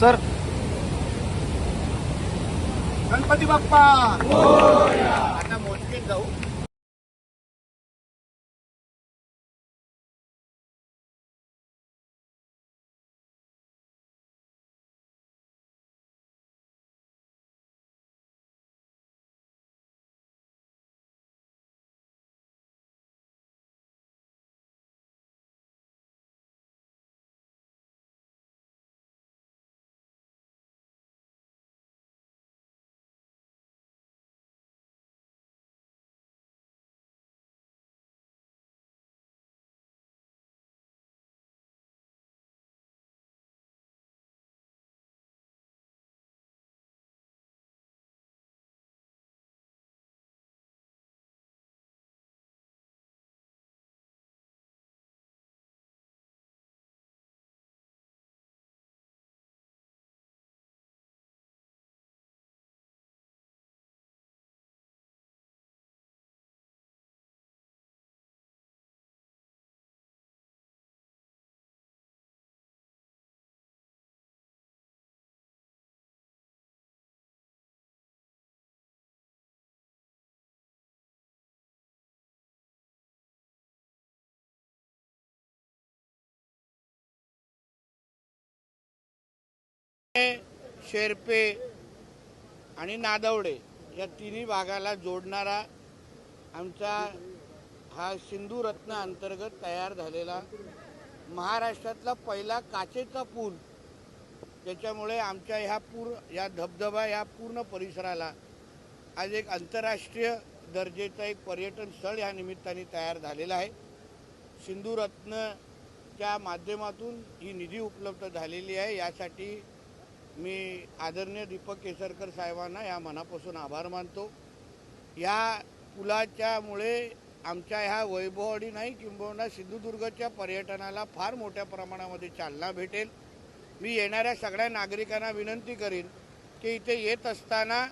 Sir. Ganpati Bappa. Oh, yeah. Sherpe आणि नादवडे या तिन्ही भागाला जोडणारा आमचा हा सिंधू रत्न अंतर्गत तयार झालेला महाराष्ट्रातला पहिला काचेचा पूल. त्याच्यामुळे आमच्या ह्या पूर या धबधबा या पूर्ण परिसराला आज एक आंतरराष्ट्रीय दर्जेचं एक पर्यटन स्थळ ह्या निमित्ताने तयार झालेलं आहे. सिंधुरत्नच्या माध्यमातून ही निधी उपलब्ध झालेली आहे. यासाठी मी आदरणीय दीपक केसरकर साहेबांना या मनापासून आभार मानतो. या पुलाच्यामुळे आमच्या ह्या वैभववाडी नाही किंबहुना सिंधुदुर्गच्या पर्यटनाला फार मोठ्या प्रमाणामध्ये चालना भेटेल. मी येणाऱ्या सगळ्या नागरिकांना विनंती करीन की इथे येत असताना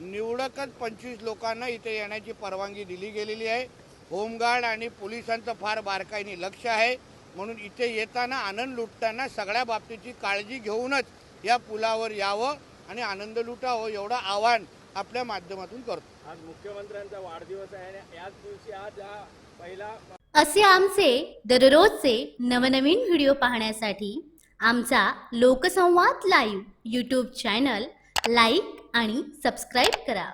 निवडकच पंचवीस लोकांना इथे येण्याची परवानगी दिली गेलेली आहे. होमगार्ड आणि पोलिसांचं फार बारकाईने लक्ष आहे. म्हणून इथे येताना आनंद लुटताना सगळ्या बाबतीची काळजी घेऊनच या पुलावर यावं आणि आनंद लुटावं एवढं आवाहन आपल्या माध्यमातून करतो. आज मुख्यमंत्र्यांचा वाढदिवस आहे आणि याच दिवशी आज हा पहिला असे आमचे दररोजचे नवनवीन व्हिडिओ पाहण्यासाठी आमचा Loksamvad live YouTube channel like आणि सबस्क्राईब करा.